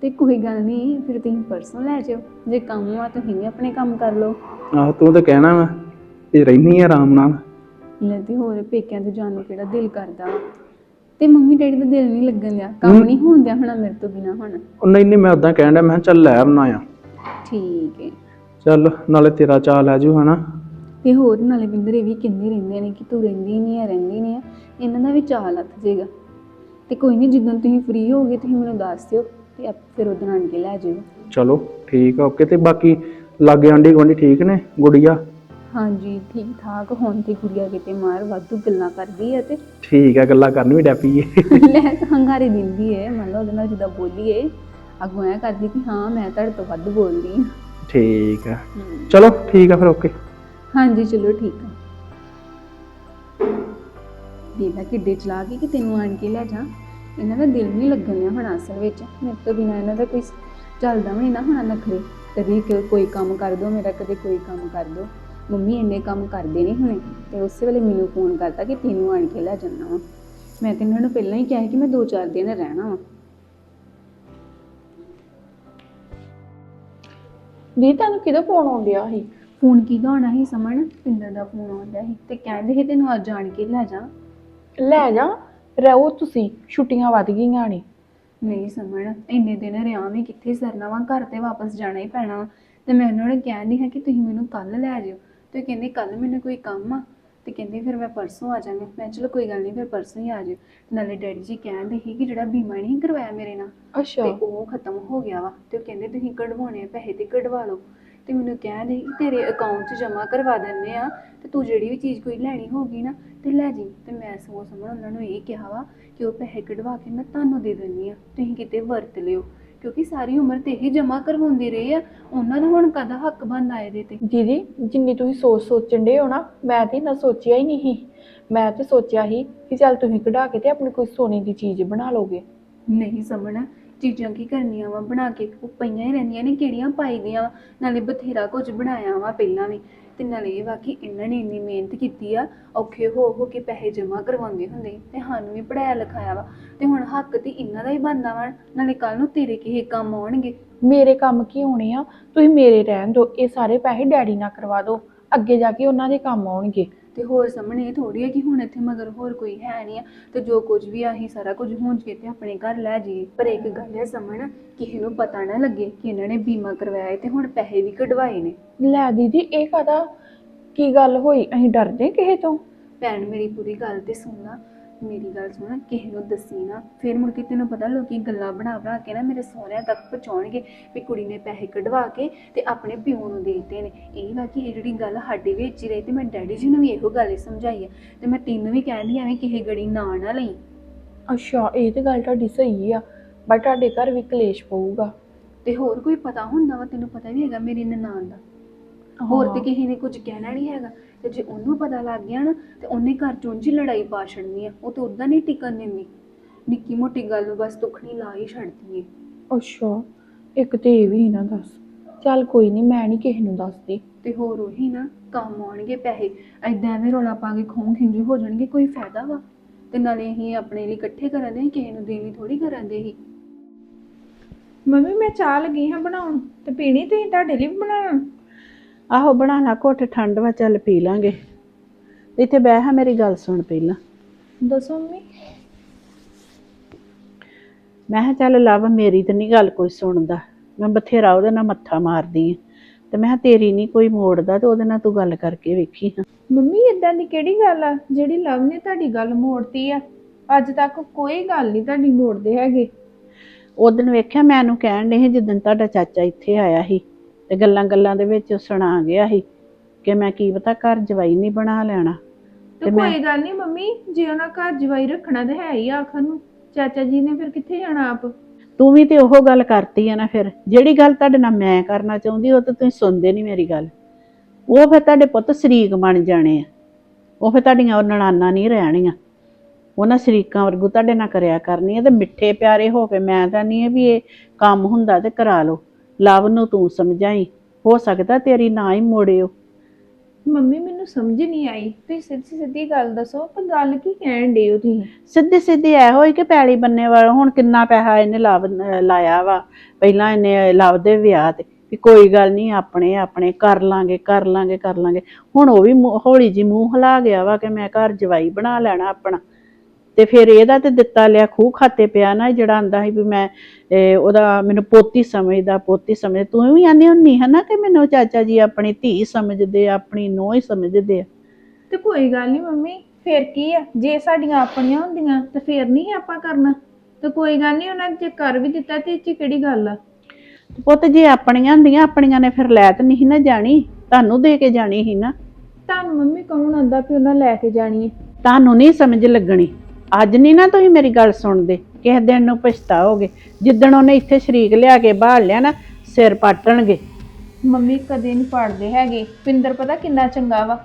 ਤੇ ਕੋਈ ਗੱਲ ਨਹੀਂ ਫਿਰ ਤੁਸੀਂ ਪਰਸੋਂ ਲੈ ਜਿਓ ਜੇ ਕੰਮ ਆ ਤੁਸੀਂ ਵੀ ਆਪਣੇ ਕੰਮ ਕਰ ਲਓ। ਆਹ ਤੂੰ ਤੇ ਕਹਿਣਾ ਵਾ ਇਹ ਰਹਿਨੀ ਆ ਆਰਾਮ ਨਾਲ। ਲੈ ਤੇ ਹੋਰ ਪੇਕਿਆਂ ਤੇ ਜਾਣ ਨੂੰ ਕਿਹੜਾ ਦਿਲ ਕਰਦਾ। ਵਾ। ਤੇ ਮੰਮੀ ਡੈਡੀ ਦਾ ਦਿਲ ਨਹੀਂ ਲੱਗਣ ਦਿਆ। ਕੰਮ ਨਹੀਂ ਹੋਣ ਦਿਆ ਹੋਣਾ ਮੇਰੇ ਤੋਂ ਬਿਨਾ ਹੁਣ। ਉਹ ਨਹੀਂ ਨਹੀਂ ਮੈਂ ਉਦਾਂ ਕਹਿਣ ਡਿਆ ਮੈਂ ਕਿਹਾ ਚੱਲ ਲੈ ਆਉਣਾ ਆ। ਠੀਕ ਹੈ ਚੱਲ ਨਾਲੇ ਤੇਰਾ ਚਾਹ ਲੈ ਜੂ ਹਨਾ। ਤੇ ਹੋਰ ਨਾਲੇ ਬਿੰਦਰ ਇਹ ਵੀ ਕਹਿੰਦੇ ਰਹਿੰਦੇ ਨੇ ਕਿ ਤੂੰ ਰਹਿੰਦੀ ਨਹੀਂ ਆ ਰਹਿੰਦੀ ਨਹੀਂ ਆ। ਇਹਨਾਂ ਦਾ ਵੀ ਚਾਹ ਲੱਥ ਜਾਏਗਾ ਤੇ ਕੋਈ ਨਹੀਂ ਜਦੋਂ ਤੁਸੀਂ ਫ੍ਰੀ ਹੋਗੇ ਤੁਸੀਂ ਮੈਨੂੰ ਦੱਸ ਦਿਓ ਤੇ ਆਪ ਫਿਰ ਉਦੋਂ ਆਣ ਕੇ ਲੈ ਜਾਇਓ ਚਲੋ ਠੀਕ ਆ ਓਕੇ ਤੇ ਬਾਕੀ ਲਾਗੇ ਆਂਢੀ ਗੁਆਂਢੀ ਠੀਕ ਨੇ ਗੁੜੀਆ? ਹਾਂਜੀ ਠੀਕ ਠਾਕ ਹੁਣ ਤੇ ਕੁੜੀਆ ਕਿਤੇ ਮਾਰ ਵਾਧੂ ਗੱਲਾਂ ਕਰਦੀ ਹੈ ਤੇ। ਠੀਕ ਆ ਗੱਲਾਂ ਕਰਨ ਵੀ ਡੈਪੀ ਏ। ਲੈ ਤਾਂ ਹੰਗਾਰੇ ਦਿੰਦੀ ਹੈ ਮੰਨ ਲਓ ਉਹਦੇ ਨਾਲ ਜਿੱਦਾਂ ਬੋਲੀਏ ਅੱਗੋਂ ਐ ਕਰਦੀ ਕਿ ਹਾਂ ਮੈਂ ਤੁਹਾਡੇ ਤੋਂ ਵੱਧ ਬੋਲਦੀ ਹਾਂ ਠੀਕ ਆ। ਹਮ। ਚਲੋ ਠੀਕ ਆ ਫਿਰ ਓਕੇ ਹਾਂਜੀ ਚਲੋ ਠੀਕ ਆ। ਦੇਦਾ ਕਿੱਡੇ ਚਲਾ ਗਈ ਕਿ ਤੈਨੂੰ ਆਣ ਕੇ ਲੈ ਜਾ। ਇਹਨਾਂ ਦਾ ਦਿਲ ਨਹੀਂ ਲੱਗਣ ਡਿਆ ਹੁਣ ਅਸਲ ਵਿੱਚ। ਮੇਰੇ ਤੋਂ ਬਿਨਾ ਇਹਨਾਂ ਦਾ ਕੋਈ ਚੱਲਦਾ ਵੀ ਨਹੀਂ ਨਾ ਹੁਣ ਨਖਰੇ। ਕਦੀ ਕਿ- ਕੋਈ ਕੰਮ ਕਰ ਦੋ ਮੇਰਾ ਕਦੇ ਕੋਈ ਕੰਮ ਕਰ ਦੋ। ਮੰਮੀ ਇੰਨੇ ਕੰਮ ਕਰਦੇ ਨਹੀਂ ਹੁਣੇ। ਤੇ ਉਸੇ ਵੇਲੇ ਮੈਨੂੰ ਫੋਨ ਕਰਤਾ ਕਿ ਤੈਨੂੰ ਆਣ ਕੇ ਲੈ ਜਾਣਾ ਵਾ। ਮੈਂ ਤੇ ਇਹਨਾਂ ਨੂੰ ਪਹਿਲਾਂ ਹੀ ਕਿਹਾ ਕਿ ਮੈਂ 2-4 ਦਿਨ ਰਹਿਣਾ ਵਾ। ਦੀ ਤੁਹਾਨੂੰ ਕਿਹਦਾ ਫੋਨ ਆਉਂਦਿਆ ਸੀ? ਫੋਨ ਕਿਹਦਾ ਆਉਣਾ ਸੀ ਸਮਣ? ਪਿੰਦਰ ਦਾ ਫੋਨ ਆਉਂਦਾ ਸੀ। ਤੇ ਕਹਿੰਦੇ ਸੀ ਤੈਨੂੰ ਅੱਜ ਆਣ ਕੇ ਲੈ ਜਾ। ਲੈ ਜਾ ਰਹੋ ਤੁਸੀਂ ਛੁੱਟੀਆਂ ਵੱਧ ਗਈਆਂ ਨੇ। ਨਹੀਂ ਸਮਣ ਇੰਨੇ ਦਿਨ ਰਿਆਂ ਵੀ ਕਿੱਥੇ ਸਰਨਾ ਵਾ ਘਰ ਤੇ ਵਾਪਸ ਜਾਣਾ ਹੀ ਪੈਣਾ। ਤੇ ਮੈਂ ਉਹਨਾਂ ਨੂੰ ਕਹਿੰਦੀ ਹਾਂ ਕਿ ਤੁਸੀਂ ਮੈਨੂੰ ਕੱਲ ਲੈ ਜਿਓ। ਤੇ ਕਹਿੰਦੇ ਕੱਲ ਮੈਨੂੰ ਕੋਈ ਕੰਮ ਆ। ਤੇ ਕਹਿੰਦੇ ਫਿਰ ਮੈਂ ਪਰਸੋਂ ਆ ਜਾਵਾਂਗਾ। ਮੈਂ ਕਿਹਾ ਚਲੋ ਕੋਈ ਗੱਲ ਨਹੀਂ ਫਿਰ ਪਰਸੋਂ ਹੀ ਆ ਜਿਓ। ਨਾਲੇ ਡੈਡੀ ਜੀ ਕਹਿੰਦੇ ਸੀ ਕਿ ਜਿਹੜਾ ਬੀਮਾ ਨਹੀਂ ਕਰਵਾਇਆ ਮੇਰੇ ਨਾਲ ਅੱਛਾ। ਤੇ ਉਹ ਖਤਮ ਹੋ ਗਿਆ ਵਾ। ਤੇ ਉਹ ਕਹਿੰਦੇ ਤੁਸੀਂ ਕਢਵਾਉਣੇ ਆ ਪੈਸੇ ਤੇ ਕਢਵਾ ਲਓ। ਤੇ ਮੈਨੂੰ ਕਹਿੰਦੇ ਕਿ ਤੇਰੇ ਅਕਾਊਂਟ 'ਚ ਜਮ੍ਹਾਂ ਕਰਵਾ ਦਿੰਦੇ ਆ ਤੇ ਤੂੰ ਜਿਹੜੀ ਵੀ ਚੀਜ਼ ਕੋਈ ਲੈਣੀ ਹੋਗੀ ਨਾ ਤੇ ਲੈ ਜੀ। ਤੇ ਮੈਂ ਸਗੋਂ ਸਮਝ ਉਹਨਾਂ ਨੂੰ ਇਹ ਕਿਹਾ ਵਾ ਕਿ ਉਹ ਪੈਸੇ ਕਢਵਾ ਕੇ ਮੈਂ ਤੁਹਾਨੂੰ ਦੇ ਦਿੰਦੀ ਆ ਤੁਸੀਂ ਕਿਤੇ ਵਰਤ ਲਿਓ। ਕਿਉਂਕਿ ਸਾਰੀ ਉਮਰ ਤੇ ਹੀ ਜਮ੍ਹਾਂ ਕਰਵਾਉਂਦੇ ਰਹੇ ਆ ਉਹਨਾਂ ਦਾ ਹੁਣ ਕਦਾ ਹੱਕ ਬਣਦਾ ਇਹਦੇ ਤੇ? ਦੀਦੀ ਜਿੰਨੀ ਤੁਸੀਂ ਸੋਚ ਸੋਚਣ ਦੇ ਹੋ ਨਾ ਮੈਂ ਤੇ ਨਾ ਸੋਚਿਆ ਹੀ ਨਹੀਂ ਮੈਂ ਤੇ ਸੋਚਿਆ ਸੀ ਕਿ ਚੱਲ ਤੁਸੀਂ ਕਢਾ ਕੇ ਤੇ ਆਪਣੀ ਕੋਈ ਸੋਨੇ ਦੀ ਚੀਜ਼ ਬਣਾ ਲੋਗੇ ਨਹੀਂ ਸਮਝਣਾ ਚੀਜ਼ਾਂ ਕੀ ਕਰਨੀਆਂ ਵਾ? ਬਣਾ ਕੇ ਉਹ ਪਈਆਂ ਹੀ ਰਹਿੰਦੀਆਂ ਨੇ, ਕਿਹੜੀਆਂ ਪਾਈ ਗਈਆਂ ਵਾ? ਨਾਲੇ ਬਥੇਰਾ ਕੁਝ ਬਣਾਇਆ ਵਾ ਪਹਿਲਾਂ ਵੀ। ਤੇ ਨਾਲੇ ਇਹ ਵਾ ਕਿ ਇਹਨਾਂ ਨੇ ਇੰਨੀ ਮਿਹਨਤ ਕੀਤੀ ਆ, ਔਖੇ ਹੋ ਹੋ ਕੇ ਪੈਸੇ ਜਮ੍ਹਾਂ ਕਰਵਾਉਂਦੇ ਹੁੰਦੇ ਤੇ ਸਾਨੂੰ ਵੀ ਪੜਾਇਆ ਲਿਖਾਇਆ ਵਾ। ਤੇ ਹੁਣ ਹੱਕ ਤੇ ਇਹਨਾਂ ਦਾ ਹੀ ਬਣਦਾ ਵਾ, ਨਾਲੇ ਕੱਲ ਨੂੰ ਤੇਰੇ ਕਿਸੇ ਕੰਮ ਆਉਣਗੇ। ਮੇਰੇ ਕੰਮ ਕੀ ਹੋਣੇ ਆ? ਤੁਸੀਂ ਮੇਰੇ ਰਹਿਣ ਦਿਓ, ਇਹ ਸਾਰੇ ਪੈਸੇ ਡੈਡੀ ਨਾਲ ਕਰਵਾ ਦਿਓ। ਅੱਗੇ ਜਾ ਕੇ ਉਹਨਾਂ ਦੇ ਕੰਮ ਆਉਣਗੇ। ਤੇ ਹੋਰ ਸਾਹਮਣੇ ਇਹ ਥੋੜੀ ਹੈ ਕਿ ਹੁਣ ਇੱਥੇ ਮਗਰ ਹੋਰ ਕੋਈ ਹੈ ਨਹੀਂ ਆ ਤੇ ਜੋ ਕੁਝ ਵੀ ਆਹੀ ਸਾਰਾ ਕੁਝ ਹੋਂਜ ਕੇ ਤੇ ਆਪਣੇ ਘਰ ਲੈ ਜਾਈਏ। ਪਰ ਇੱਕ ਗੱਲ ਹੈ ਸਮਣ ਕਿਸੇ ਨੂੰ ਪਤਾ ਨਾ ਲੱਗੇ ਕਿ ਇਹਨਾਂ ਨੇ ਬੀਮਾ ਕਰਵਾਇਆ ਹੈ ਤੇ ਹੁਣ ਪੈਸੇ ਵੀ ਕਢਵਾਏ ਨੇ। ਲੈ ਦੀਦੀ ਇਹ ਕਾਦਾ ਕੀ ਗੱਲ ਹੋਈ? ਅਸੀਂ ਡਰਦੇ ਕਿਸੇ ਤੋਂ? ਭੈਣ ਮੇਰੀ ਪੂਰੀ ਗੱਲ ਤੇ ਸੁਣਨਾ ਮੇਰੀ ਗੱਲ ਸੁਣ ਕਿਸੇ ਨੂੰ ਦੱਸੀ ਨਾ ਫਿਰ ਮੁੜ ਕੇ ਤੈਨੂੰ ਪਤਾ ਲੋਕੀ ਗੱਲਾਂ ਬਣਾ ਬਣਾ ਕੇ ਨਾ ਮੇਰੇ ਸਹੁਰਿਆਂ ਤੱਕ ਪਹੁੰਚਾਉਣਗੇ ਵੀ ਕੁੜੀ ਨੇ ਪੈਸੇ ਕਢਵਾ ਕੇ ਤੇ ਆਪਣੇ ਪਿਓ ਨੂੰ ਦੇ ਦਿੱਤੇ ਨੇ। ਇਹ ਨਾ ਕਿ ਇਹ ਜਿਹੜੀ ਗੱਲ ਸਾਡੇ ਵਿੱਚ ਹੀ ਰਹੀ ਤੇ ਮੈਂ ਡੈਡੀ ਜੀ ਨੂੰ ਵੀ ਇਹੋ ਗੱਲ ਹੀ ਸਮਝਾਈ ਆ ਤੇ ਮੈਂ ਤੈਨੂੰ ਵੀ ਕਹਿੰਦੀ ਐਵੇਂ ਕਿਸੇ ਗੜੀ ਨਾ ਨਾ ਲਈ। ਅੱਛਾ ਇਹ ਤੇ ਗੱਲ ਤੁਹਾਡੀ ਸਹੀ ਆ ਬਟ ਤੁਹਾਡੇ ਘਰ ਵੀ ਕਲੇਸ਼ ਪਊਗਾ। ਤੇ ਹੋਰ ਕੋਈ ਪਤਾ ਹੁੰਦਾ ਵਾ? ਤੈਨੂੰ ਪਤਾ ਵੀ ਹੈਗਾ ਮੇਰੀ ਨਨਾਣ ਦਾ। ਹੋਰ ਤੇ ਕਿਸੇ ਨੇ ਕੁਝ ਕਹਿਣਾ ਨਹੀਂ ਹੈਗਾ। ਤੇ ਜੇ ਉਹਨੂੰ ਪਤਾ ਲੱਗ ਗਿਆ ਨਾ ਤੇ ਉਹਨੇ ਘਰ ਚੋਂ ਜੀ ਲੜਾਈ ਪਾ ਛੱਡਣੀ ਆ। ਉਹ ਤੇ ਉਦਾਂ ਨਹੀਂ ਟਿਕਣ ਦਿੰਦੀ। ਨਿੱਕੀ ਮੋਟੀ ਗੱਲ ਨੂੰ ਬਸ ਦੁੱਖਣੀ ਲਾ ਹੀ ਛੱਡਦੀ ਏ ਅੱਛਾ ਇੱਕ ਤੇ ਇਹ ਵੀ ਨਾ ਦੱਸ। ਚੱਲ ਕੋਈ ਨਹੀਂ ਮੈਂ ਨਹੀਂ ਕਿਸੇ ਨੂੰ ਦੱਸਦੀ। ਤੇ ਹੋਰ ਉਹੀ ਨਾ ਕੰਮ ਆਉਣਗੇ ਪੈਸੇ। ਐਦਾਂ ਐਵੇਂ ਰੋਲਾ ਪਾ ਕੇ ਖੋਂ ਖਿੰਜੂ ਹੋ ਜਾਣਗੇ ਕੋਈ ਫਾਇਦਾ ਵਾ? ਤੇ ਨਾਲੇ ਅਸੀਂ ਆਪਣੇ ਲਈ ਇਕੱਠੇ ਕਰਨ ਦੇ ਕਿਸੇ ਨੂੰ ਦੇਣ ਲਈ ਥੋੜੀ ਕਰਨ ਦੇ ਹੀ ਮੰਮੀ ਮੈਂ ਚਾਹ ਲੱਗੀ ਹਾਂ ਬਣਾਉਣ। ਤੇ ਪੀਣੀ ਤੁਸੀਂ ਤੁਹਾਡੇ ਲਈ ਵੀ ਬਣਾਉਣਾ? ਆਹੋ ਬਣਾ ਲਾ ਘੁੱਟ ਠੰਡ ਵਾ ਚੱਲ ਪੀ ਲਾਂਗੇ। ਇੱਥੇ ਬਹਿ ਹਾਂ ਮੇਰੀ ਗੱਲ ਸੁਣ ਪਹਿਲਾਂ। ਦੱਸੋ ਮੰਮੀ। ਮੈਂ ਕਿਹਾ ਚੱਲ ਲਵ ਮੇਰੀ ਤੇ ਨਹੀਂ ਗੱਲ ਕੋਈ ਸੁਣਦਾ। ਮੈਂ ਬਥੇਰਾ ਉਹਦੇ ਨਾਲ ਮੱਥਾ ਮਾਰਦੀ ਆ। ਤੇ ਮੈਂ ਕਿਹਾ ਤੇਰੀ ਨਹੀਂ ਕੋਈ ਮੋੜਦਾ ਤੇ ਉਹਦੇ ਨਾਲ ਤੂੰ ਗੱਲ ਕਰਕੇ ਵੇਖੀ ਹਾਂ। ਮੰਮੀ ਇਦਾਂ ਦੀ ਕਿਹੜੀ ਗੱਲ ਆ? ਜਿਹੜੀ ਲਵ ਨੇ ਤੁਹਾਡੀ ਗੱਲ ਮੋੜਤੀ ਆ ਅੱਜ ਤੱਕ ਕੋਈ ਗੱਲ ਨਹੀਂ ਤੁਹਾਡੀ ਮੋੜਦੇ ਹੈਗੇ। ਉਦੋਂ ਵੇਖਿਆ ਮੈਂ ਉਹਨੂੰ ਕਹਿਣ ਸੀ ਜਿੱਦਣ ਤੁਹਾਡਾ ਚਾਚਾ ਇੱਥੇ ਆਇਆ ਸੀ। ਤੇ ਗੱਲਾਂ ਗੱਲਾਂ ਦੇ ਵਿੱਚ ਸੁਣਾ ਗਿਆ ਸੀ ਕਿ ਮੈਂ ਕੀ ਪਤਾ ਘਰ ਜਵਾਈ ਨਹੀਂ ਬਣਾ ਲੈਣਾ। ਤੇ ਕੋਈ ਗੱਲ ਨਹੀਂ ਮੰਮੀ ਜੇ ਉਹਨਾਂ ਘਰ ਜਵਾਈ ਰੱਖਣਾ ਤਾਂ ਹੈ ਹੀ ਆਖਰ ਨੂੰ। ਚਾਚਾ ਜੀ ਨੇ ਫਿਰ ਕਿੱਥੇ ਜਾਣਾ ਆਪ? ਤੂੰ ਵੀ ਤੇ ਉਹ ਗੱਲ ਕਰਤੀ ਆ ਨਾ ਫਿਰ। ਜਿਹੜੀ ਗੱਲ ਤੁਹਾਡੇ ਨਾਲ ਮੈਂ ਕਰਨਾ ਚਾਹੁੰਦੀ ਉਹ ਤਾਂ ਤੁਸੀਂ ਸੁਣਦੇ ਨਹੀਂ ਮੇਰੀ ਗੱਲ। ਉਹ ਫਿਰ ਤੁਹਾਡੇ ਪੁੱਤ ਸ਼ਰੀਕ ਬਣ ਜਾਣੇ ਆ। ਉਹ ਫਿਰ ਤੁਹਾਡੀਆਂ ਉਹ ਨਣਾਨਾਂ ਨਹੀਂ ਰਹਿਣੀਆਂ। ਉਹਨਾਂ ਸ਼ਰੀਕਾਂ ਵਰਗੂ ਤੁਹਾਡੇ ਨਾਲ ਕਰਿਆ ਕਰਨੀ ਆ ਤੇ ਮਿੱਠੇ ਪਿਆਰੇ ਹੋ ਕੇ ਮੈਂ ਤਾਂ ਨਹੀਂ ਵੀ ਇਹ ਕੰਮ ਹੁੰਦਾ ਤੇ ਕਰਾ ਲਓ। ਲਵ ਨੂੰ ਤੂੰ ਸਮਝਾਈ? ਹੋ ਸਕਦਾ ਤੇਰੀ ਨਾ ਹੀ ਮੋੜਿਓ। ਮੰਮੀ ਮੈਨੂੰ ਸਮਝ ਨਹੀਂ ਆਈ। ਤੁਸੀਂ ਸਿੱਧੀ ਸਿੱਧੀ ਗੱਲ ਦੱਸੋ ਪਰ ਗੱਲ ਕੀ ਕਹਿਣ ਡੇ ਹੋ ਤੁਸੀਂ? ਸਿੱਧੇ ਸਿੱਧੇ ਐ ਹੋਈ ਕਿ ਪੈਲੀ ਬੰਨੇ ਵਾਲਾ ਹੁਣ ਕਿੰਨਾ ਪੈਸਾ ਇਹਨੇ ਅਹ ਲਾਇਆ ਵਾ। ਪਹਿਲਾਂ ਇਹਨੇ ਲਵ ਦੇ ਵਿਆਹ ਤੇ ਵੀ ਕੋਈ ਗੱਲ ਨਹੀਂ ਆਪਣੇ ਆਪਣੇ ਕਰ ਲਾਂਗੇ ਕਰ ਲਾਂਗੇ ਕਰ ਲਾਂਗੇ। ਹੁਣ ਉਹ ਵੀ ਮੂੰਹ- ਹੌਲੀ ਜੀ ਮੂੰਹ ਹਿਲਾ ਗਿਆ ਵਾ ਕਿ ਮੈਂ ਘਰ ਜਵਾਈ ਬਣਾ ਲੈਣਾ ਆਪਣਾ। ਤੇ ਫਿਰ ਇਹਦਾ ਤੇ ਦਿੱਤਾ ਲਿਆ ਖੂਹ ਖਾਤੇ ਪਿਆ ਨਾ ਜਿਹੜਾ ਆਂਦਾ ਸੀ ਵੀ ਮੈਂ ਉਹਦਾ ਮੈਨੂੰ ਪੋਤੀ ਸਮਝਦਾ ਪੋਤੀ ਸਮਝ ਤੂੰ ਵੀ ਆਨੀ ਹੁੰਨੀ ਹੈ ਨਾ ਕਿ ਮੈਨੂੰ ਚਾਚਾ ਜੀ ਆਪਣੀ ਧੀ ਸਮਝਦੇ ਆ ਆਪਣੀ ਨੂੰਹ ਹੀ ਸਮਝਦੇ ਆ। ਤੇ ਕੋਈ ਗੱਲ ਨਹੀਂ ਮੰਮੀ ਫਿਰ ਕੀ ਆ? ਜੇ ਸਾਡੀਆਂ ਆਪਣੀਆਂ ਹੁੰਦੀਆਂ ਤਾਂ ਫਿਰ ਨਹੀਂ ਆਪਾਂ ਕਰਨਾ। ਤੇ ਕੋਈ ਗੱਲ ਨਹੀਂ ਉਹਨਾਂ ਨੇ ਜੇ ਕਰ ਵੀ ਦਿੱਤਾ ਤੇ ਇਹ 'ਚ ਕਿਹੜੀ ਗੱਲ ਆ? ਪੁੱਤ ਜੇ ਆਪਣੀਆਂ ਹੁੰਦੀਆਂ ਆਪਣੀਆਂ ਨੇ ਫਿਰ ਲੈ ਤੇ ਨਹੀਂ ਨਾ ਜਾਣੀ ਤੁਹਾਨੂੰ ਦੇ ਕੇ ਜਾਣੀ ਸੀ ਨਾ। ਤੁਹਾਨੂੰ ਮੰਮੀ ਕੌਣ ਆਂਦਾ ਵੀ ਉਹਨਾਂ ਲੈ ਕੇ ਜਾਣੀ ਹੈ ਤੁਹਾਨੂੰ ਨਹੀਂ ਸਮਝ ਲੱਗਣੀ। ਅੱਜ ਨਹੀਂ ਨਾ ਤੁਸੀਂ ਮੇਰੀ ਗੱਲ ਸੁਣਦੇ ਕਿਸੇ ਦਿਨ ਨੂੰ ਪਛਤਾਓਗੇ ਜਿੱਦਣ ਉਹਨੇ ਇੱਥੇ ਸ਼ਰੀਕ ਲਿਆ ਕੇ ਬਾਹਰ ਲਿਆ ਨਾ ਸਿਰ ਪਾਟਣਗੇ। ਮੰਮੀ ਕਦੇ ਨਹੀਂ ਪੜਦੇ ਹੈਗੇ। ਪਿੰਦਰ ਪਤਾ ਕਿੰਨਾ ਚੰਗਾ ਵਾ।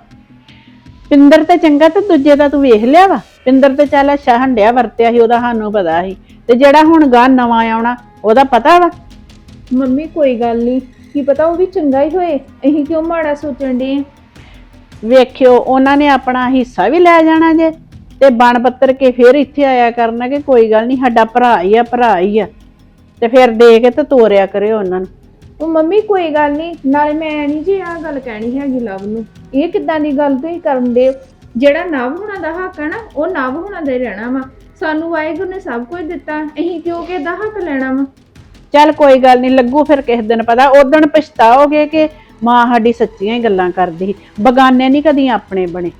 ਪਿੰਦਰ ਤੇ ਚੰਗਾ ਤੇ ਦੂਜੇ ਦਾ ਤੂੰ ਵੇਖ ਲਿਆ ਵਾ। ਪਿੰਦਰ ਤੇ ਚੱਲ ਅੱਛਾ ਹੰਡਿਆ ਵਰਤਿਆ ਸੀ ਉਹਦਾ ਸਾਨੂੰ ਪਤਾ ਸੀ। ਤੇ ਜਿਹੜਾ ਹੁਣ ਗਾਂ ਨਵਾਂ ਆਉਣਾ ਉਹਦਾ ਪਤਾ ਵਾ? ਮੰਮੀ ਕੋਈ ਗੱਲ ਨਹੀਂ ਕੀ ਪਤਾ ਉਹ ਵੀ ਚੰਗਾ ਹੀ ਹੋਏ। ਅਸੀਂ ਕਿਉਂ ਮਾੜਾ ਸੋਚਣ ਦੇ ਵੇਖਿਓ ਉਹਨਾਂ ਨੇ ਆਪਣਾ ਹਿੱਸਾ ਵੀ ਲੈ ਜਾਣਾ ਜੇ। ਤੇ ਬਣ ਪੱਤਰ ਕੇ ਫਿਰ ਇੱਥੇ ਆਇਆ ਕਰਨਾ ਕਿ ਕੋਈ ਗੱਲ ਨਹੀਂ ਸਾਡਾ ਭਰਾ ਹੀ ਆ ਭਰਾ ਹੀ ਆ। ਤੇ ਫਿਰ ਦੇ ਕੇ ਤੇ ਤੋਰਿਆ ਕਰਿਓ ਉਹਨਾਂ ਨੂੰ। ਉਹ ਮੰਮੀ ਕੋਈ ਗੱਲ ਨਹੀਂ ਨਾਲੇ ਮੈਂ ਨਹੀਂ ਜੀ ਆਹ ਗੱਲ ਕਹਿਣੀ ਹੈਗੀ ਲਵ ਨੂੰ। ਇਹ ਕਿੱਦਾਂ ਦੀ ਗੱਲ ਤੁਸੀਂ ਕਰਨ ਦੇ ਜਿਹੜਾ ਨਵ ਹੋਣਾ ਦਾ ਹੱਕ ਹੈ ਨਾ ਉਹ ਨਵ ਹੋਣਾ ਦਾ ਹੀ ਰਹਿਣਾ ਵਾ। ਸਾਨੂੰ ਵਾਹਿਗੁਰੂ ਨੇ ਸਭ ਕੁਝ ਦਿੱਤਾ ਅਸੀਂ ਕਿਉਂ ਕਿ ਇਹਦਾ ਹੱਕ ਲੈਣਾ ਵਾ? ਚੱਲ ਕੋਈ ਗੱਲ ਨਹੀਂ ਲੱਗੂ ਫਿਰ ਕਿਸੇ ਦਿਨ ਪਤਾ। ਉਦੋਂ ਪਛਤਾਓਗੇ ਕਿ ਮਾਂ ਸਾਡੀ ਸੱਚੀਆਂ ਹੀ ਗੱਲਾਂ ਕਰਦੀ ਸੀ। ਬਗਾਨੇ ਨਹੀਂ ਕਦੀ ਆਪਣੇ ਬਣੇ।